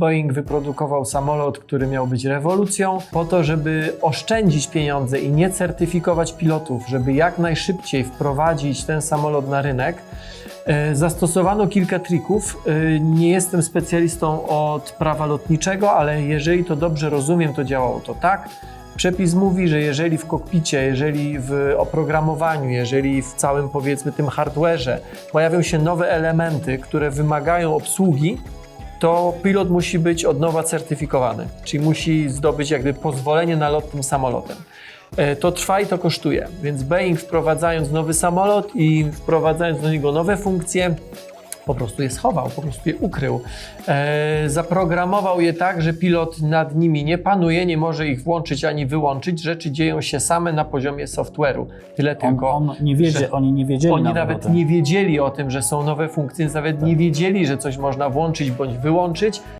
Boeing wyprodukował samolot, który miał być rewolucją, po to, żeby oszczędzić pieniądze i nie certyfikować pilotów, żeby jak najszybciej wprowadzić ten samolot na rynek. E, Zastosowano kilka trików. E, Nie jestem specjalistą od prawa lotniczego, ale jeżeli to dobrze rozumiem, to działało to tak. Przepis mówi, że jeżeli w kokpicie, jeżeli w oprogramowaniu, jeżeli w całym powiedzmy tym hardware'ze pojawią się nowe elementy, które wymagają obsługi, to pilot musi być od nowa certyfikowany, czyli musi zdobyć jakby pozwolenie na lot tym samolotem. E, To trwa i to kosztuje, więc Boeing wprowadzając nowy samolot i wprowadzając do niego nowe funkcje, po prostu je schował, po prostu je ukrył. E, zaprogramował je tak, że pilot nad nimi nie panuje, nie może ich włączyć ani wyłączyć. Rzeczy dzieją się same na poziomie software'u. Tyle On, tylko. on nie wiedzie, oni nie wiedzieli Oni nawet, nie wiedzieli o tym, że są nowe funkcje, nawet nie wiedzieli, że coś można włączyć bądź wyłączyć.